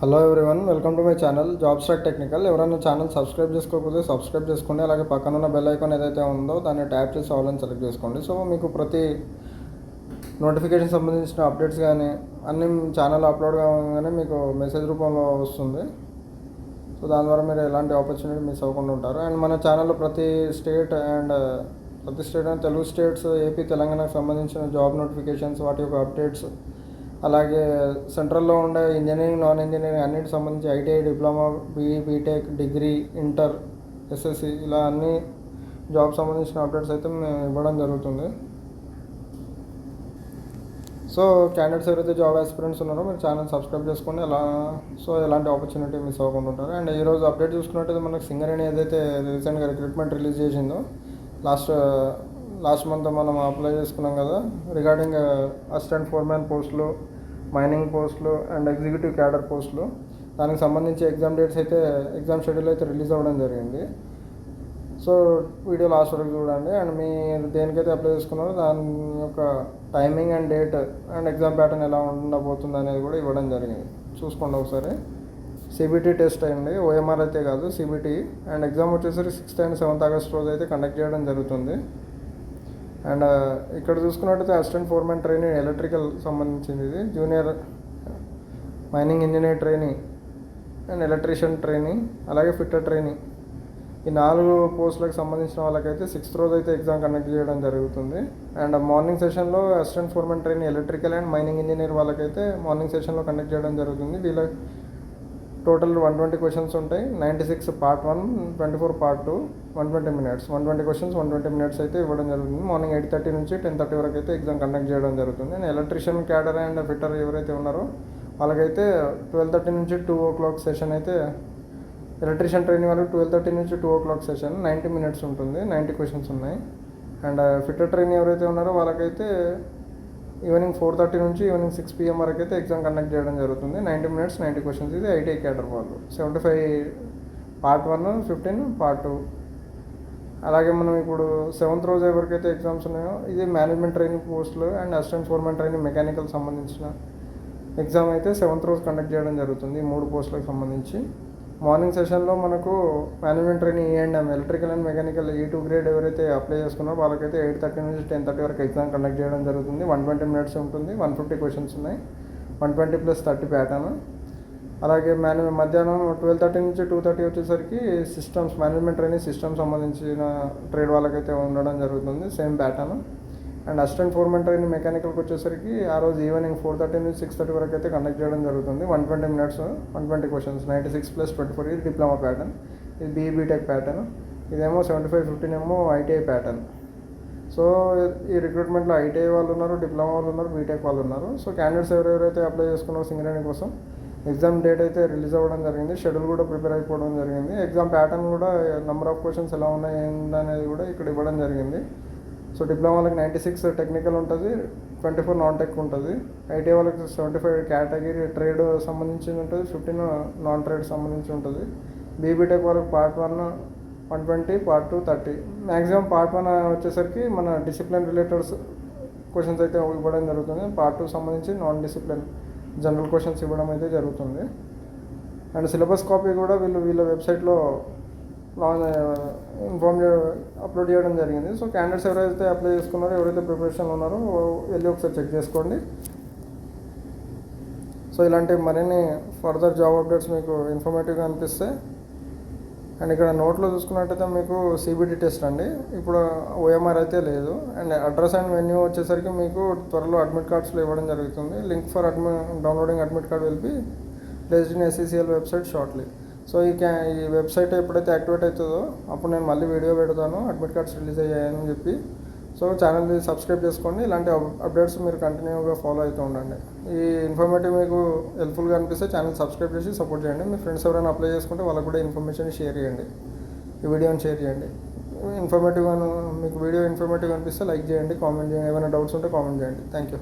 Hello everyone welcome to my channel job stack technical ఎవరైనా channel subscribe చేసుకోకపోతే subscribe చేసుకోండి. అలాగే పక్కన ఉన్న బెల్ ఐకాన్ ఏదైతే ఉందో దాన్ని ట్యాప్ చేసి ఆల్ అని సెలెక్ట్ చేసుకోండి. సో మీకు ప్రతి నోటిఫికేషన్ సంబంధించిన అప్డేట్స్ కానీ అన్ని ఛానల్ అప్లోడ్ కాగానే మీకు మెసేజ్ రూపంలో వస్తుంది. సో దాని ద్వారా మీరు ఎలాంటి ఆపర్చునిటీ మిస్ అవ్వకుండా ఉంటారు. అండ్ మన ఛానల్లో ప్రతి స్టేట్ అండ్ ప్రతి state and Telugu states AP తెలంగాణకు సంబంధించిన జాబ్ నోటిఫికేషన్స్ వాటి యొక్క అప్డేట్స్ అలాగే సెంట్రల్లో ఉండే ఇంజనీరింగ్ నాన్ ఇంజనీరింగ్ అన్నిటికి సంబంధించి ITI diploma BE BTech degree inter SSC ఇలా అన్ని జాబ్ సంబంధించిన అప్డేట్స్ అయితే మేము ఇవ్వడం జరుగుతుంది. సో క్యాండిడేట్స్ ఎవరైతే జాబ్ ఎక్స్పీరియన్స్ ఉన్నారో మీరు ఛానల్ సబ్స్క్రైబ్ చేసుకోండి అలా సో ఎలాంటి ఆపర్చునిటీ మిస్ అవ్వకుండా ఉంటారు. అండ్ ఈరోజు అప్డేట్ చూసుకున్నట్టయితే మనకు సింగరేణి ఏదైతే రీసెంట్గా రిక్రూట్మెంట్ రిలీజ్ చేసిందో లాస్ట్ లాస్ట్ మంత్ మనం అప్లై చేసుకున్నాం కదా రిగార్డింగ్ అసిస్టెంట్ ఫోర్మ్యాన్ పోస్టులు మైనింగ్ పోస్టులు అండ్ ఎగ్జిక్యూటివ్ క్యాడర్ పోస్టులు దానికి సంబంధించి ఎగ్జామ్ డేట్స్ అయితే ఎగ్జామ్ షెడ్యూల్ అయితే రిలీజ్ అవ్వడం జరిగింది. సో వీడియో లాస్ట్ వరకు చూడండి. అండ్ మీరు దేనికైతే అప్లై చేసుకున్నారో దాని యొక్క timing and date and exam pattern ఎలా ఉండబోతుంది అనేది కూడా ఇవ్వడం జరిగింది. చూసుకోండి ఒకసారి. సిబిటీ టెస్ట్ అయింది. ఓఎంఆర్ అయితే కాదు సిబిటీ అండ్ ఎగ్జామ్ వచ్చేసరికి సిక్స్త్ అండ్ సెవెంత్ ఆగస్ట్ రోజు అయితే కండక్ట్ చేయడం జరుగుతుంది. అండ్ ఇక్కడ చూసుకున్నట్టయితే అసిస్టెంట్ ఫోర్మెన్ ట్రైనింగ్ ఎలక్ట్రికల్ సంబంధించింది ఇది. Junior mining engineer training and electrician training అలాగే ఫిట్టర్ ట్రైనింగ్ ఈ నాలుగు పోస్టులకు సంబంధించిన వాళ్ళకైతే సిక్స్త్ రోజు అయితే ఎగ్జామ్ కండక్ట్ చేయడం జరుగుతుంది. అండ్ మార్నింగ్ సెషన్లో assistant foreman training electrical and mining engineer వాళ్ళకైతే మార్నింగ్ సెషన్లో కండక్ట్ చేయడం జరుగుతుంది. వీళ్ళ టోటల్ వన్ ట్వంటీ క్వశ్చన్స్ ఉంటాయి. Ninety six part one twenty four part two one twenty minutes one twenty questions one twenty minutes అయితే ఇవ్వడం జరుగుతుంది. మార్నింగ్ ఎయిట్ థర్టీ నుంచి టెన్ థర్టీ వరకు అయితే ఎగ్జామ్ కండక్ట్ చేయడం జరుగుతుంది. And electrician cadre and fitter ఎవరైతే ఉన్నారో వాళ్ళకైతే ట్వెల్వ్ థర్టీ నుంచి టూ ఓ క్లాక్ సెషన్ అయితే ఎలక్ట్రిషియన్ ట్రైనింగ్ వాళ్ళకి ట్వెల్వ్ థర్టీ నుంచి two o'clock session ninety minutes ఉంటుంది. నైంటీ క్వశ్చన్స్ ఉన్నాయి. అండ్ ఫిట్టర్ ట్రైనింగ్ ఎవరైతే ఉన్నారో వాళ్ళకైతే ఈవినింగ్ ఫోర్ థర్టీ నుంచి ఈవినింగ్ సిక్స్ పిఎం వరకు అయితే ఎగ్జామ్ కండక్ట్ చేయడం జరుగుతుంది. నైంటీ మినిట్స్ నైంటీ క్వశ్చన్స్ ఇది ఐటీఐ క్యాడర్ వాళ్ళు. Seventy five part one fifteen part two. అలాగే మనం ఇప్పుడు సెవెంత్ రోజు ఎవరికైతే ఎగ్జామ్స్ ఉన్నాయో ఇది మేనేజ్మెంట్ ట్రైనింగ్ పోస్టులు and assistant foreman training mechanical సంబంధించిన ఎగ్జామ్ అయితే సెవెంత్ రోజు కండక్ట్ చేయడం జరుగుతుంది ఈ మూడు పోస్టులకు సంబంధించి. మార్నింగ్ సెషన్లో మనకు మేనేజ్మెంట్ ట్రైనింగ్ ఈ అండ్ ఎలక్ట్రికల్ అండ్ మెకానికల్ ఈ టూ గ్రేడ్ ఎవరైతే అప్లై చేసుకున్నారో వాళ్ళకైతే ఎయిట్ థర్టీ నుంచి టెన్ థర్టీ వరకు ఎగ్జామ్ కండక్ట్ చేయడం జరుగుతుంది. వన్ ట్వంటీ మినిట్స్ ఉంటుంది. వన్ ఫిఫ్టీ క్వశ్చన్స్ ఉన్నాయి. One twenty plus thirty pattern. అలాగే మేనే మధ్యాహ్నం ట్వెల్వ్ థర్టీ నుంచి టూ థర్టీ వచ్చేసరికి సిస్టమ్స్ మేనేజ్మెంట్ ట్రైనింగ్ సిస్టమ్ సంబంధించిన ట్రేడ్ వాళ్ళకైతే ఉండడం జరుగుతుంది. Same pattern. And assistant foreman train మెకానికల్కి వచ్చేసరికి ఆ రోజు ఈవినింగ్ ఫోర్ థర్టీ నుంచి సిక్స్ థర్టీ వరకు అయితే కండక్ట్ చేయడం జరుగుతుంది. One twenty minutes one twenty questions ninety six plus twenty four ఇది డిప్లొమా ప్యాటర్న్ ఇది బీఈ బీటెక్ ప్యాటర్న్ ఇదేమో సెవెంటీ ఫైవ్ ఫిఫ్టీన్ ఏమో ఐటీఐ ప్యాటర్న్ సో ఈ రిక్రూట్మెంట్లో ఐటీఐ వాళ్ళు ఉన్నారు డిప్లొమా వాళ్ళు ఉన్నారు బీటెక్ వాళ్ళు ఉన్నారు. సో క్యాండిడేట్స్ ఎవరెవరైతే అప్లై చేసుకున్నారో సింగరేణి కోసం ఎగ్జామ్ డేట్ అయితే రిలీజ్ అవ్వడం జరిగింది. షెడ్యూల్ కూడా ప్రిపేర్ అయిపోవడం జరిగింది. ఎగ్జామ్ ప్యాటర్న్ కూడా నెంబర్ ఆఫ్ క్వశ్చన్స్ ఎలా ఉన్నాయి ఏంటనేది కూడా ఇక్కడ ఇవ్వడం జరిగింది. సో డిప్లొమా వాళ్ళకి నైంటీ సిక్స్ టెక్నికల్ ఉంటుంది ట్వంటీ ఫోర్ నాన్ టెక్ ఉంటుంది ఐటీ వాళ్ళకి సెవెంటీ ఫైవ్ కేటగిరీ ట్రేడ్ సంబంధించి ఉంటుంది ఫిఫ్టీన్ నాన్ ట్రేడ్ సంబంధించి ఉంటుంది. బీబీటెక్ వాళ్ళకి part one one twenty part two thirty maximum part one వచ్చేసరికి మన డిసిప్లిన్ రిలేటెడ్స్ క్వశ్చన్స్ అయితే ఇవ్వడం జరుగుతుంది. పార్ట్ టూ సంబంధించి నాన్ డిసిప్లిన్ జనరల్ క్వశ్చన్స్ ఇవ్వడం అయితే జరుగుతుంది. అండ్ సిలబస్ కాపీ కూడా వీళ్ళు వీళ్ళ వెబ్సైట్లో ఇన్ఫార్మ్ అప్లోడ్ చేయడం జరిగింది. సో క్యాండిడేట్స్ ఎవరైతే అప్లై చేసుకున్నారో ఎవరైతే ప్రిపరేషన్ ఉన్నారో వెళ్ళి ఒకసారి చెక్ చేసుకోండి. సో ఇలాంటి మరిన్ని ఫర్దర్ జాబ్ అప్డేట్స్ మీకు ఇన్ఫర్మేటివ్గా అనిపిస్తే అండ్ ఇక్కడ నోట్లో చూసుకున్నట్టయితే మీకు సిబిటీ టెస్ట్ అండి. ఇప్పుడు ఓఎంఆర్ అయితే లేదు. అండ్ అడ్రస్ అండ్ వెన్యూ వచ్చేసరికి మీకు త్వరలో అడ్మిట్ కార్డ్స్లో ఇవ్వడం జరుగుతుంది. లింక్ ఫర్ అడ్మి డౌన్లోడింగ్ అడ్మిట్ కార్డ్ వెళ్ళి placed in SCCL website shortly so ఈ క్యా ఈ వెబ్సైట్ ఎప్పుడైతే యాక్టివేట్ అవుతుందో అప్పుడు నేను మళ్ళీ వీడియో పెడతాను అడ్మిట్ కార్డ్స్ రిలీజ్ అయ్యాయని చెప్పి. సో ఛానల్ని సబ్స్క్రైబ్ చేసుకోండి ఇలాంటి అప్డేట్స్ మీరు కంటిన్యూగా ఫాలో అవుతూ ఉండండి. ఈ ఇన్ఫర్మేటివ్ మీకు హెల్ప్ఫుల్గా అనిపిస్తే ఛానల్ సబ్స్క్రైబ్ చేసి సపోర్ట్ చేయండి. మీ ఫ్రెండ్స్ ఎవరైనా అప్లై చేసుకుంటే వాళ్ళకు కూడా ఇన్ఫర్మేషన్ షేర్ చేయండి. ఈ వీడియోని షేర్ చేయండి. ఇన్ఫర్మేటివ్గా మీకు వీడియో ఇన్ఫర్మేటివ్ అనిపిస్తే లైక్ చేయండి కామెంట్ చేయండి. ఏమైనా డౌట్స్ ఉంటే కామెంట్ చేయండి. Thank you.